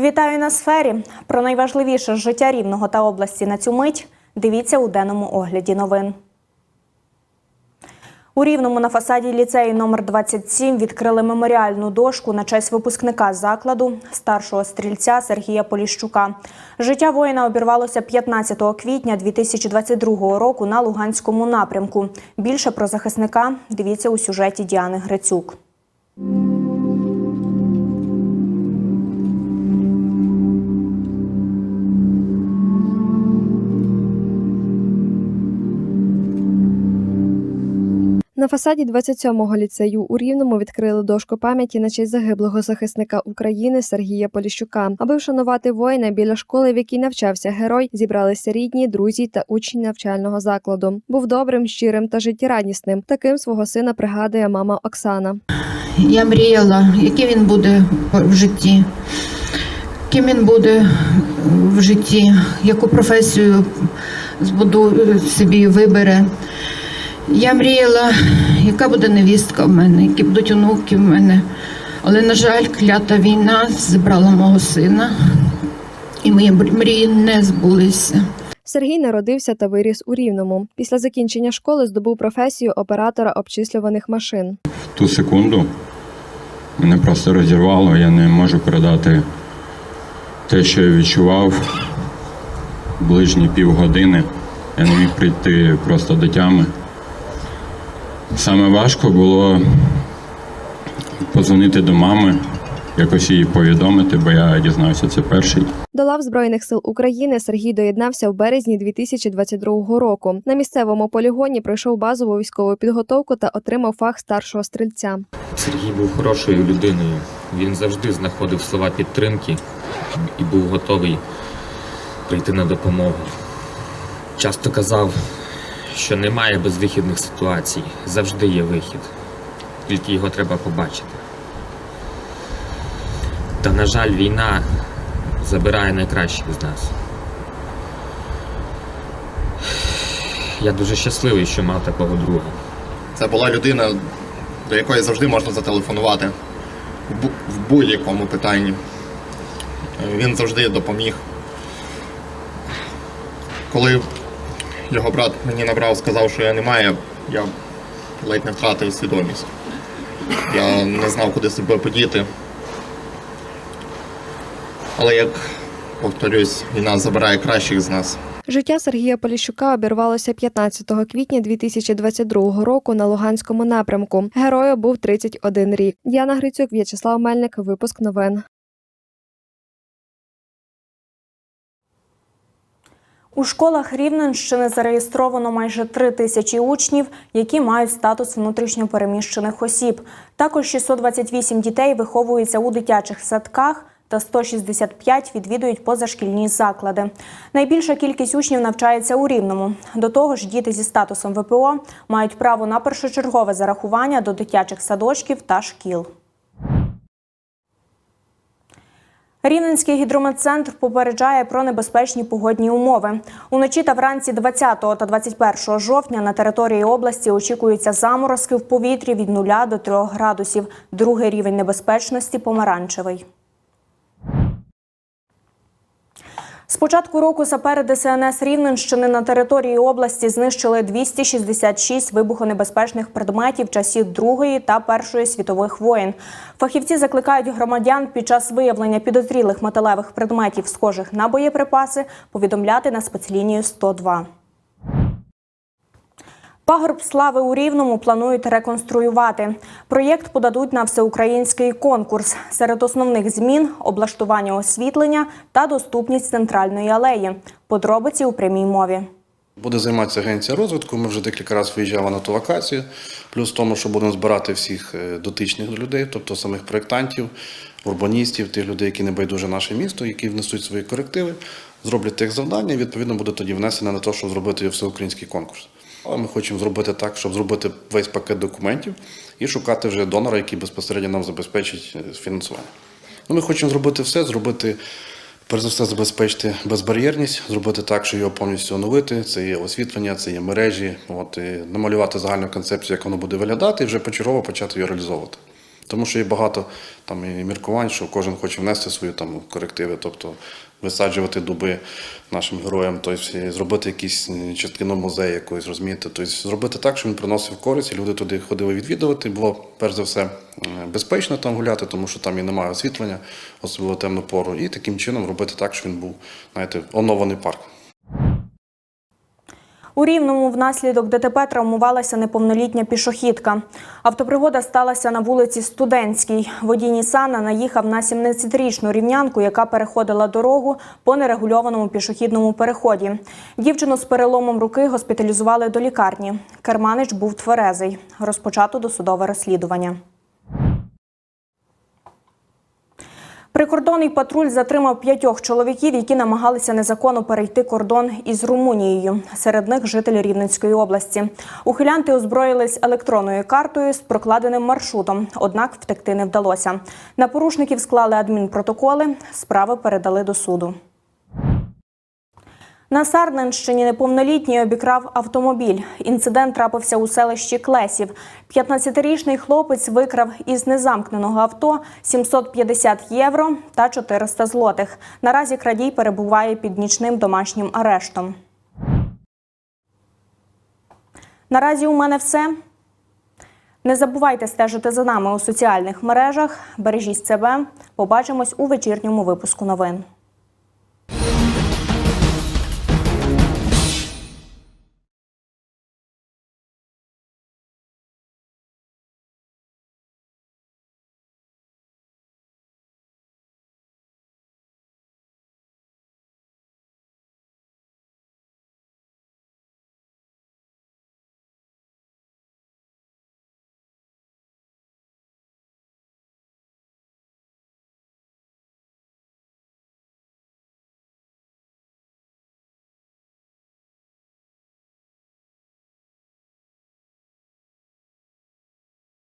Вітаю на сфері. Про найважливіше життя рівного та області на цю мить. Дивіться у денному огляді новин. У Рівному на фасаді ліцею номер 27 відкрили меморіальну дошку на честь випускника закладу старшого стрільця Сергія Поліщука. Життя воїна обірвалося 15 квітня 2022 року на Луганському напрямку. Більше про захисника дивіться у сюжеті Діани Грицюк. Фасаді 27-го ліцею у Рівному відкрили дошку пам'яті на честь загиблого захисника України Сергія Поліщука. Аби вшанувати воїна біля школи, в якій навчався герой, зібралися рідні, друзі та учні навчального закладу. Був добрим, щирим та життєрадісним. Таким свого сина пригадує мама Оксана. Я мріяла, який він буде в житті, ким він буде в житті, яку професію збудує собі вибере. Я мріяла, яка буде невістка в мене, які будуть онуки в мене. Але, на жаль, клята війна забрала мого сина, і мої мрії не збулися. Сергій народився та виріс у Рівному. Після закінчення школи здобув професію оператора обчислюваних машин. В ту секунду мене просто розірвало, я не можу передати те, що я відчував ближні півгодини. Я не міг прийти просто до тями. Саме важко було позвонити до мами, якось їй повідомити, бо я дізнався це перший. До лав Збройних сил України Сергій доєднався в березні 2022 року. На місцевому полігоні пройшов базову військову підготовку та отримав фах старшого стрільця. Сергій був хорошою людиною. Він завжди знаходив слова підтримки і був готовий прийти на допомогу. Часто казав, що немає безвихідних ситуацій, завжди є вихід, тільки його треба побачити. Та, на жаль, війна забирає найкращих з нас. Я дуже щасливий, що мав такого друга. Це була людина, до якої завжди можна зателефонувати в будь-якому питанні. Він завжди допоміг. Коли його брат мені набрав, сказав, що я не маю, я ледь не втратив свідомість. Я не знав, куди себе подіти. Але як повторюсь, війна забирає кращих з нас. Життя Сергія Поліщука обірвалося 15 квітня 2022 року на Луганському напрямку. Герою був 31 рік. Діана Грицюк, В'ячеслав Мельник. Випуск новин. У школах Рівненщини зареєстровано майже три тисячі учнів, які мають статус внутрішньопереміщених осіб. Також 628 дітей виховуються у дитячих садках та 165 відвідують позашкільні заклади. Найбільша кількість учнів навчається у Рівному. До того ж, діти зі статусом ВПО мають право на першочергове зарахування до дитячих садочків та шкіл. Рівненський гідрометцентр попереджає про небезпечні погодні умови. Уночі та вранці 20 та 21 жовтня на території області очікуються заморозки в повітрі від 0 до 3 градусів. Другий рівень небезпечності помаранчевий. З початку року сапери ДСНС Рівненщини на території області знищили 266 вибухонебезпечних предметів часів Другої та Першої світових воєн. Фахівці закликають громадян під час виявлення підозрілих металевих предметів, схожих на боєприпаси, повідомляти на спецлінію 102. Пагорб слави у Рівному планують реконструювати. Проєкт подадуть на всеукраїнський конкурс. Серед основних змін облаштування освітлення та доступність центральної алеї. Подробиці у прямій мові. Буде займатися агенція розвитку. Ми вже декілька разів виїжджали на ту локацію. Плюс в тому, що будемо збирати всіх е, дотичних людей, тобто самих проєктантів, урбаністів, тих людей, які не байдуже наше місто, які внесуть свої корективи, зроблять тих завдання. і, Відповідно, буде тоді внесено на те, щоб зробити всеукраїнський конкурс. Але ми хочемо зробити так, щоб зробити весь пакет документів і шукати вже донора, який безпосередньо нам забезпечить е, фінансування. Ну, ми хочемо зробити все, зробити Перш за все, забезпечити безбар'єрність, зробити так, що його повністю оновити. Це є освітлення, це є мережі, от, і намалювати загальну концепцію, як воно буде виглядати, і вже почергово почати його реалізовувати. Тому що є багато там і міркувань, що кожен хоче внести свої там корективи, тобто висаджувати дуби нашим героям, тобто зробити якісь частину музею якоїсь, розумієте, тобто зробити так, щоб він приносив користь, і люди туди ходили відвідувати. Було перш за все е, безпечно там гуляти, тому що там і немає освітлення, особливо темну пору, і таким чином робити так, щоб він був, знаєте, оновлений парк. У Рівному внаслідок ДТП травмувалася неповнолітня пішохідка. Автопригода сталася на вулиці Студентській. Водій Нісана наїхав на 17-річну рівнянку, яка переходила дорогу по нерегульованому пішохідному переході. Дівчину з переломом руки госпіталізували до лікарні. Керманич був тверезий. Розпочато досудове розслідування. Прикордонний патруль затримав п'ятьох чоловіків, які намагалися незаконно перейти кордон із Румунією. Серед них жителі Рівненської області. Ухилянти озброїлись електронною картою з прокладеним маршрутом, однак втекти не вдалося. На порушників склали адмінпротоколи, справи передали до суду. На Сарненщині неповнолітній обікрав автомобіль. Інцидент трапився у селищі Клесів. 15-річний хлопець викрав із незамкненого авто 750 євро та 400 злотих. Наразі крадій перебуває під нічним домашнім арештом. Наразі у мене все. Не забувайте стежити за нами у соціальних мережах. Бережіть себе. Побачимось у вечірньому випуску новин.